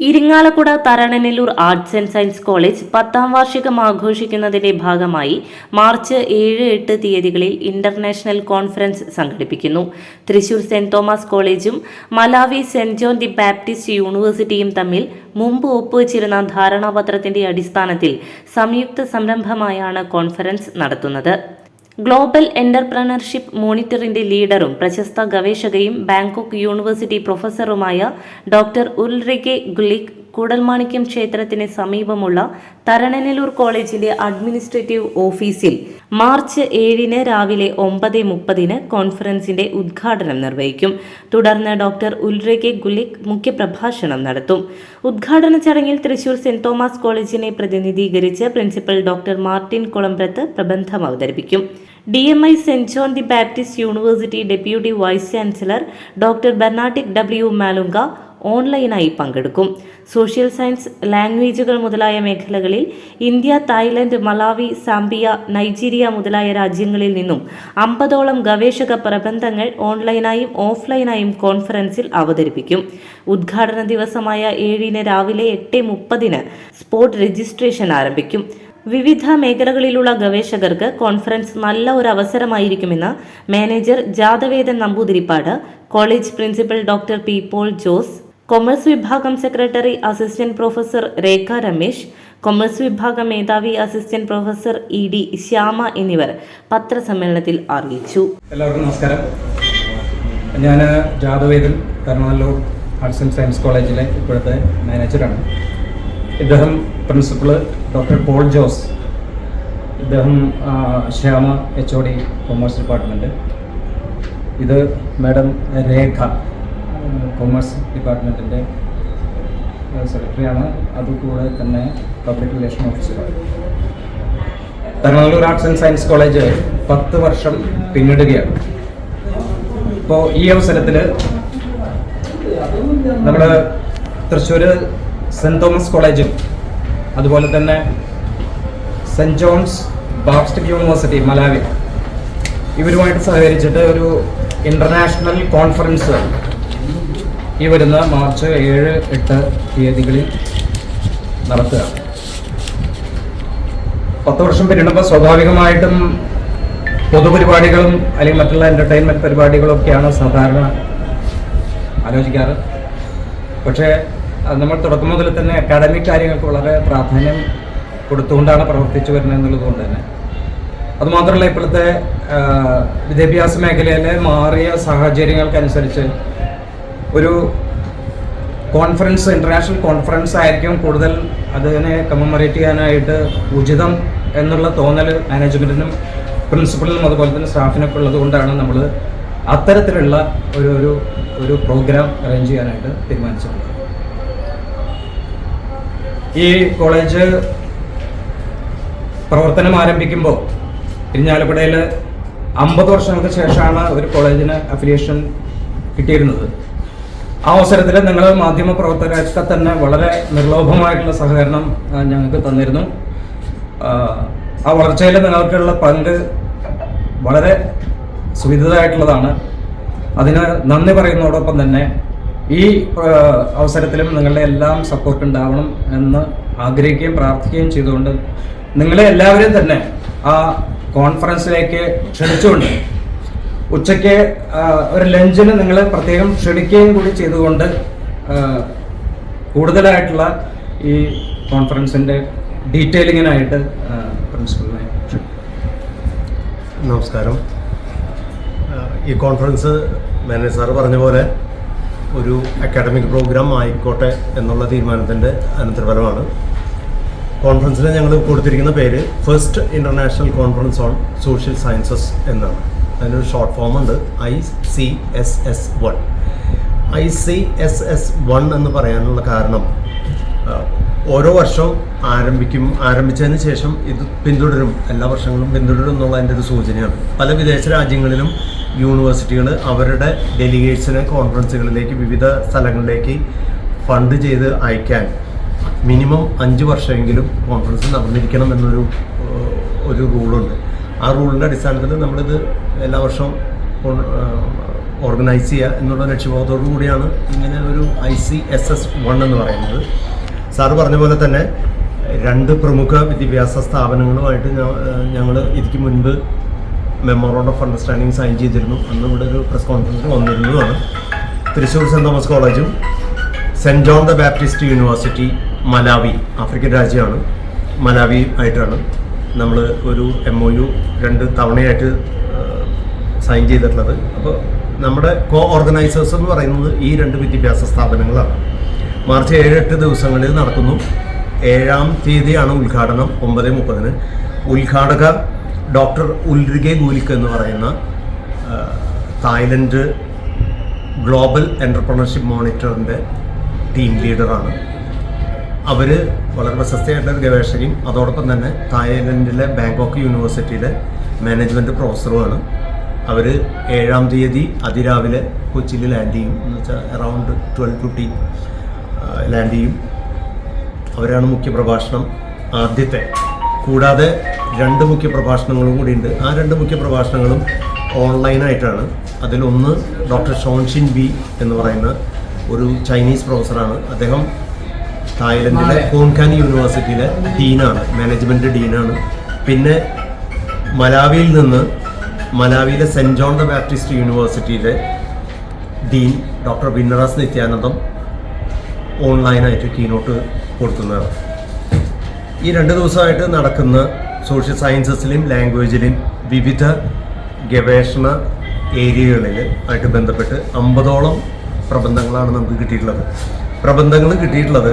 Irinjalakuda Tharananellur arts and science college പത്താം വാർഷികം ആഘോഷിക്കുന്നതിന്റെ ഭാഗമായി മാർച്ച് ഏഴ് എട്ട് തീയതികളിൽ ഇന്റർനാഷണൽ കോൺഫറൻസ് സംഘടിപ്പിക്കുന്നു. തൃശൂർ സെന്റ് തോമസ് കോളേജും Malawi saint John the Baptist യൂണിവേഴ്സിറ്റിയും തമ്മിൽ മുമ്പ് ഒപ്പുവച്ചിരുന്ന ധാരണാപത്രത്തിന്റെ അടിസ്ഥാനത്തിൽ സംയുക്ത സംരംഭമായാണ് കോൺഫറൻസ് നടത്തുന്നത്. ഗ്ലോബൽ എന്റർപ്രണർഷിപ്പ് മോണിറ്ററിന്റെ ലീഡറും പ്രശസ്ത ഗവേഷകയും ബാങ്കോക്ക് യൂണിവേഴ്സിറ്റി പ്രൊഫസറുമായ ഡോക്ടർ ഉൽറിഗെ ഗുലിക് കൂടൽമാണിക്യം ക്ഷേത്രത്തിന് സമീപമുള്ള തരണനെല്ലൂർ കോളേജിന്റെ അഡ്മിനിസ്ട്രേറ്റീവ് ഓഫീസിൽ മാർച്ച് ഏഴിന് രാവിലെ ഒമ്പത് മുപ്പതിന് കോൺഫറൻസിന്റെ ഉദ്ഘാടനം നിർവഹിക്കും. തുടർന്ന് ഡോക്ടർ ഉൽറിഗെ ഗുലിക് മുഖ്യപ്രഭാഷണം നടത്തും. ഉദ്ഘാടന ചടങ്ങിൽ തൃശൂർ സെന്റ് തോമസ് കോളേജിനെ പ്രതിനിധീകരിച്ച് പ്രിൻസിപ്പൽ ഡോക്ടർ മാർട്ടിൻ കുളമ്പ്രത്ത് പ്രബന്ധം അവതരിപ്പിക്കും. D M I saint John the Baptist university deputy vice chancellor doctor ബെർണാട്ടിക് W Malunga ഓൺലൈനായി പങ്കെടുക്കും. സോഷ്യൽ സയൻസ് ലാംഗ്വേജുകൾ മുതലായ മേഖലകളിൽ India Thailand Malawi Zambia Nigeria മുതലായ രാജ്യങ്ങളിൽ നിന്നും അമ്പതോളം ഗവേഷക പ്രബന്ധങ്ങൾ ഓൺലൈനായും ഓഫ്ലൈനായും കോൺഫറൻസിൽ അവതരിപ്പിക്കും. ഉദ്ഘാടന ദിവസമായ ഏഴിന് രാവിലെ എട്ട് മുപ്പതിന് സ്പോട്ട് രജിസ്ട്രേഷൻ ആരംഭിക്കും. വിവിധ മേഖലകളിലുള്ള ഗവേഷകർക്ക് കോൺഫറൻസ് നല്ല ഒരു അവസരമായിരിക്കുമെന്ന് manager Jathavedan Namboothiripad college principal doctor P Paul Jose commerce വിഭാഗം secretary assistant professor Rekha Ramesh commerce വിഭാഗം മേധാവി assistant professor E D Shyama എന്നിവർ പത്രസമ്മേളനത്തിൽ അറിയിച്ചു. എല്ലാവർക്കും നമസ്കാരം. ഞാൻ Jathavedan Karunalur arts and science കോളേജിലെ ഇപ്പോഴത്തെ മാനേജറാണ്. ഇദ്ദേഹം പ്രിൻസിപ്പൾ ഡോക്ടർ പോൾ ജോസ് ഇദ്ദേഹം Shyama H O D commerce department ഇത് മാഡം രേഖ. കൊമേഴ്സ് ഡിപ്പാർട്ട്മെന്റിന്റെ സെക്രട്ടറിയാണ് അതുകൂടെ തന്നെ പബ്ലിക് റിലേഷൻ ഓഫീസറാണ് Karunalur arts and science college പത്ത് വർഷം പിന്നിടുകയാണ്. ഇപ്പോൾ ഈ അവസരത്തിൽ നമ്മൾ തൃശ്ശൂർ സെന്റ് തോമസ് കോളേജും അതുപോലെ തന്നെ saint John's Baptist university Malawi ഇവരുമായിട്ട് സഹകരിച്ചിട്ട് ഒരു ഇന്റർനാഷണൽ കോൺഫറൻസ് ഈ വരുന്ന മാർച്ച് ഏഴ് എട്ട് തീയതികളിൽ നടത്തുക. പത്ത് വർഷം പിന്നിടുമ്പോൾ സ്വാഭാവികമായിട്ടും പൊതുപരിപാടികളും അല്ലെങ്കിൽ മറ്റുള്ള എന്റർടൈൻമെന്റ് പരിപാടികളൊക്കെയാണ് സാധാരണ ആലോചിക്കാറ്. പക്ഷേ നമ്മൾ തുടക്കം മുതൽ തന്നെ അക്കാഡമിക് കാര്യങ്ങൾക്ക് വളരെ പ്രാധാന്യം കൊടുത്തുകൊണ്ടാണ് പ്രവർത്തിച്ചു വരുന്നത് എന്നുള്ളതുകൊണ്ട് തന്നെ. അതുമാത്രമല്ല ഇപ്പോഴത്തെ വിദ്യാഭ്യാസ മേഖലയിലെ മാറിയ സാഹചര്യങ്ങൾക്കനുസരിച്ച് ഒരു കോൺഫറൻസ് ഇന്റർനാഷണൽ കോൺഫറൻസ് ആയിരിക്കും കൂടുതൽ അതിനെ കമ്മമറേറ്റ് ചെയ്യാനായിട്ട് ഉചിതം എന്നുള്ള തോന്നൽ മാനേജ്മെന്റിനും പ്രിൻസിപ്പളിനും അതുപോലെ തന്നെ സ്റ്റാഫിനൊക്കെ ഉള്ളത് കൊണ്ടാണ് നമ്മൾ അത്തരത്തിലുള്ള ഒരു ഒരു ഒരു പ്രോഗ്രാം അറേഞ്ച് ചെയ്യാനായിട്ട് തീരുമാനിച്ചിട്ടുള്ളത്. ഈ കോളേജ് പ്രവർത്തനം ആരംഭിക്കുമ്പോൾ ഇരിഞ്ഞാലക്കുടയിൽ അമ്പത് വർഷങ്ങൾക്ക് ശേഷമാണ് ഒരു കോളേജിന് അഫിലിയേഷൻ കിട്ടിയിരുന്നത്. ആ അവസരത്തിൽ നിങ്ങൾ മാധ്യമ പ്രവർത്തകരൊക്കെ തന്നെ വളരെ നിർലോഭമായിട്ടുള്ള സഹകരണം ഞങ്ങൾക്ക് തന്നിരുന്നു. ആ, വളർച്ചയിൽ നിങ്ങൾക്കുള്ള പങ്ക് വളരെ സുവിധിതമായിട്ടുള്ളതാണ് അതിന് നന്ദി പറയുന്നതോടൊപ്പം തന്നെ ഈ അവസരത്തിലും നിങ്ങളുടെ എല്ലാം സപ്പോർട്ട് ഉണ്ടാവണം എന്ന് ആഗ്രഹിക്കുകയും പ്രാർത്ഥിക്കുകയും ചെയ്തുകൊണ്ട് നിങ്ങളെ എല്ലാവരെയും തന്നെ ആ കോൺഫറൻസിലേക്ക് ക്ഷണിച്ചുകൊണ്ട് ഉച്ചയ്ക്ക് ഒരു ലഞ്ചിന് നിങ്ങൾ പ്രത്യേകം ക്ഷണിക്കുകയും കൂടി ചെയ്തുകൊണ്ട് കൂടുതലായിട്ടുള്ള ഈ കോൺഫറൻസിന്റെ ഡീറ്റെയിലിങ്ങിനായിട്ട് പ്രിൻസിപ്പളിനെ നമസ്കാരം. ഈ കോൺഫറൻസ് മാനേജർ സാറ് പറഞ്ഞ പോലെ ഒരു അക്കാഡമിക് പ്രോഗ്രാം ആയിക്കോട്ടെ എന്നുള്ള തീരുമാനത്തിന്റെ അനന്തരഫലമാണ്. കോൺഫറൻസിൽ ഞങ്ങൾ കൊടുത്തിരിക്കുന്ന പേര് first international conference on social sciences എന്നാണ്. അതിനൊരു ഷോർട്ട് ഫോം ഉണ്ട്. I C S S one I C S S one എന്ന് പറയാനുള്ള കാരണം ഓരോ വർഷവും ആരംഭിക്കും ആരംഭിച്ചതിന് ശേഷം ഇത് പിന്തുടരും. എല്ലാ വർഷങ്ങളും പിന്തുടരും എന്നുള്ള എന്റെ ഒരു സൂചനയാണ്. പല വിദേശ രാജ്യങ്ങളിലും യൂണിവേഴ്സിറ്റികൾ അവരുടെ ഡെലിഗേറ്റ്സിനെ കോൺഫറൻസുകളിലേക്ക് വിവിധ സ്ഥലങ്ങളിലേക്ക് ഫണ്ട് ചെയ്ത് അയക്കാൻ മിനിമം അഞ്ച് വർഷമെങ്കിലും കോൺഫറൻസ് നടന്നിരിക്കണം എന്നൊരു ഒരു റൂളുണ്ട്. ആ റൂളിന്റെ അടിസ്ഥാനത്തിൽ നമ്മളിത് എല്ലാ വർഷവും ഓർഗനൈസ് ചെയ്യുക എന്നുള്ള ലക്ഷ്യബോധത്തോടു കൂടിയാണ് ഇങ്ങനെ ഒരു I C S S one എന്ന് പറയുന്നത്. സാറ് പറഞ്ഞ പോലെ തന്നെ രണ്ട് പ്രമുഖ വിദ്യാഭ്യാസ സ്ഥാപനങ്ങളുമായിട്ട് ഞങ്ങൾ ഇതിക്ക് മുൻപ് മെമ്മോറോണ്ട് ഓഫ് അണ്ടർസ്റ്റാൻഡിങ് സൈൻ ചെയ്തിരുന്നു. അന്ന് ഇവിടെ ഒരു പ്രസ് കോൺഫറൻസ് വന്നിരുന്നതാണ്. തൃശ്ശൂർ സെന്റ് തോമസ് കോളേജും saint John the Baptist university Malawi African രാജ്യമാണ്. മലാവി ആയിട്ടാണ്. നമ്മൾ ഒരു എം ഒ യു രണ്ട് തവണയായിട്ട് സൈൻ ചെയ്തിട്ടുള്ളത്. അപ്പോൾ നമ്മുടെ കോ ഓർഗനൈസേഴ്സ് എന്ന് പറയുന്നത് ഈ രണ്ട് വിദ്യാഭ്യാസ സ്ഥാപനങ്ങളാണ്. മാർച്ച് ഏഴ് എട്ട് ദിവസങ്ങളിൽ നടക്കുന്നു. ഏഴാം തീയതിയാണ് ഉദ്ഘാടനം ഒമ്പത് മുപ്പതിന്. ഉദ്ഘാടക ഡോക്ടർ ഉൽരികെ ഗൂലിക്ക് എന്ന് പറയുന്ന തായ്ലൻഡ് ഗ്ലോബൽ എന്റർപ്രണർഷിപ്പ് മോണിറ്ററിന്റെ ടീം ലീഡറാണ്. അവർ വളരെ പ്രശസ്തയായിട്ടുള്ള ഒരു ഗവേഷകയും അതോടൊപ്പം തന്നെ തായ്ലൻഡിലെ ബാങ്കോക്ക് യൂണിവേഴ്സിറ്റിയിലെ മാനേജ്മെന്റ് പ്രൊഫസറുമാണ്. അവർ ഏഴാം തീയതി അതിരാവിലെ കൊച്ചിയിൽ ലാൻഡ് ചെയ്യും. എന്ന് വെച്ചാൽ around twelve to T land ചെയ്യും. അവരാണ് മുഖ്യ പ്രഭാഷണം ആദ്യത്തെ. കൂടാതെ രണ്ട് മുഖ്യ പ്രഭാഷണങ്ങളും കൂടി ഉണ്ട് ആ രണ്ട് മുഖ്യ പ്രഭാഷണങ്ങളും ഓൺലൈനായിട്ടാണ് അതിലൊന്ന് ഡോക്ടർ ഷോൺഷിൻ ബി എന്ന് പറയുന്ന ഒരു ചൈനീസ് പ്രൊഫസറാണ് അദ്ദേഹം തായ്ലൻഡിലെ കോൺകാൻ യൂണിവേഴ്സിറ്റിയിലെ ഡീനാണ് മാനേജ്മെന്റ് ഡീനാണ്. പിന്നെ മലാവിയിൽ നിന്ന് മലാവിയിലെ സെന്റ് ജോൺ ദ ബാപ്റ്റിസ്റ്റ് യൂണിവേഴ്സിറ്റിയിലെ ഡീൻ ഡോക്ടർ ബിന്നറാസ് നിത്യാനന്ദം ഓൺലൈനായിട്ട് കീനോട്ട് കൊടുക്കുന്നതാണ്. ഈ രണ്ട് ദിവസമായിട്ട് നടക്കുന്ന സോഷ്യൽ സയൻസസിലും ലാംഗ്വേജിലും വിവിധ ഗവേഷണ ഏരിയകളിൽ ആയിട്ട് ബന്ധപ്പെട്ട് അമ്പതോളം പ്രബന്ധങ്ങളാണ് നമുക്ക് കിട്ടിയിട്ടുള്ളത്. പ്രബന്ധങ്ങൾ കിട്ടിയിട്ടുള്ളത്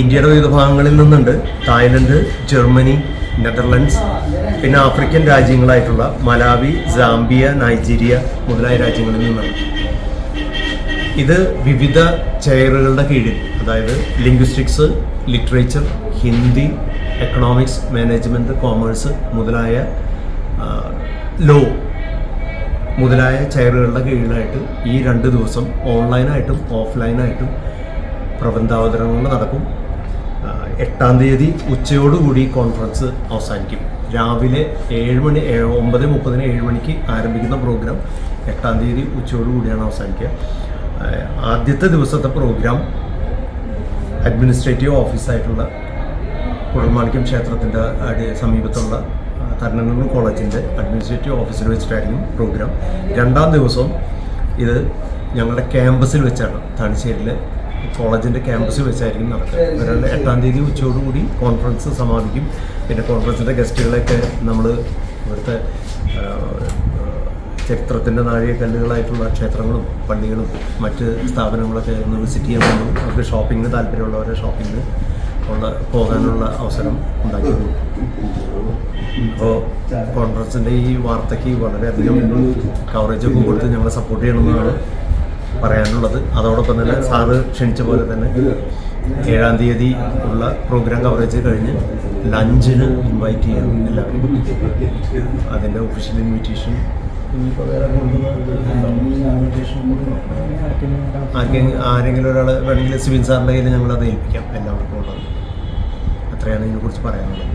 ഇന്ത്യയുടെ വിവിധ ഭാഗങ്ങളിൽ നിന്നുണ്ട്. തായ്ലൻഡ് ജർമ്മനി നെതർലൻഡ്സ് പിന്നെ ആഫ്രിക്കൻ രാജ്യങ്ങളായിട്ടുള്ള മലാവി സാംബിയ നൈജീരിയ മുതലായ രാജ്യങ്ങളിൽ നിന്നാണ്. ഇത് വിവിധ ചെയറുകളുടെ കീഴിൽ അതായത് linguistics literature Hindi economics management commerce മുതലായ ലോ മുതലായ ചെയറുകളുടെ കീഴിലായിട്ട് ഈ രണ്ട് ദിവസം ഓൺലൈനായിട്ടും ഓഫ്ലൈനായിട്ടും പ്രബന്ധാവതരണങ്ങൾ നടക്കും. എട്ടാം തീയതി ഉച്ചയോടുകൂടി കോൺഫറൻസ് അവസാനിക്കും. രാവിലെ ഏഴ് മണി ഒമ്പത് മുപ്പതിന് ഏഴ് മണിക്ക് ആരംഭിക്കുന്ന പ്രോഗ്രാം എട്ടാം തീയതി ഉച്ചയോടുകൂടിയാണ് അവസാനിക്കുക. ആദ്യത്തെ ദിവസത്തെ പ്രോഗ്രാം അഡ്മിനിസ്ട്രേറ്റീവ് ഓഫീസായിട്ടുള്ള കുടൽമാണിക്യം ക്ഷേത്രത്തിന്റെ സമീപത്തുള്ള തരണനൂർ കോളേജിന്റെ അഡ്മിനിസ്ട്രേറ്റീവ് ഓഫീസിൽ വെച്ചിട്ടായിരിക്കും പ്രോഗ്രാം രണ്ടാം ദിവസം ഇത് ഞങ്ങളുടെ ക്യാമ്പസിൽ വെച്ചാണ്. താണിശ്ശേരിയിലെ കോളേജിന്റെ ക്യാമ്പസിൽ വെച്ചായിരിക്കും നടക്കുക. ഒരാളുടെ എട്ടാം തീയതി ഉച്ചയോടുകൂടി കോൺഫറൻസ് സമാപിക്കും. പിന്നെ കോൺഫറൻസിന്റെ ഗസ്റ്റുകളെയൊക്കെ നമ്മൾ ഇവിടുത്തെ ചരിത്രത്തിന്റെ നാഴികക്കല്ലുകളായിട്ടുള്ള ക്ഷേത്രങ്ങളും പള്ളികളും മറ്റ് സ്ഥാപനങ്ങളൊക്കെ ഒന്ന് വിസിറ്റ് ചെയ്യാൻ വേണ്ടി അവർക്ക് ഷോപ്പിങ്ങിന് താല്പര്യമുള്ളവരെ ഷോപ്പിങ്ങിന് ഉള്ള പോകാനുള്ള അവസരം ഉണ്ടാക്കി കൊടുക്കും അപ്പോൾ കോൺഗ്രസിന്റെ ഈ വാർത്തയ്ക്ക് വളരെയധികം കവറേജ് ഒക്കെ കൊടുത്ത് ഞങ്ങളെ സപ്പോർട്ട് ചെയ്യണമെന്നാണ് പറയാനുള്ളത്. അതോടൊപ്പം തന്നെ സാറ് ക്ഷണിച്ച പോലെ തന്നെ ഏഴാം തീയതി ഉള്ള പ്രോഗ്രാം കവറേജ് കഴിഞ്ഞ് ലഞ്ചിന് ഇൻവൈറ്റ് ചെയ്യണം എല്ലാവരും അതിന്റെ ഒഫീഷ്യൽ ഇൻവിറ്റേഷൻ ആരെങ്കിലും ഒരാൾ വേണമെങ്കിൽ സിവിൻ സാറിന്റെ കയ്യിൽ ഞങ്ങളത് ഏൽപ്പിക്കാം. എല്ലാവർക്കും ഉള്ളത്. അത്രയാണ് ഇതിനെക്കുറിച്ച് പറയാനുള്ളത്.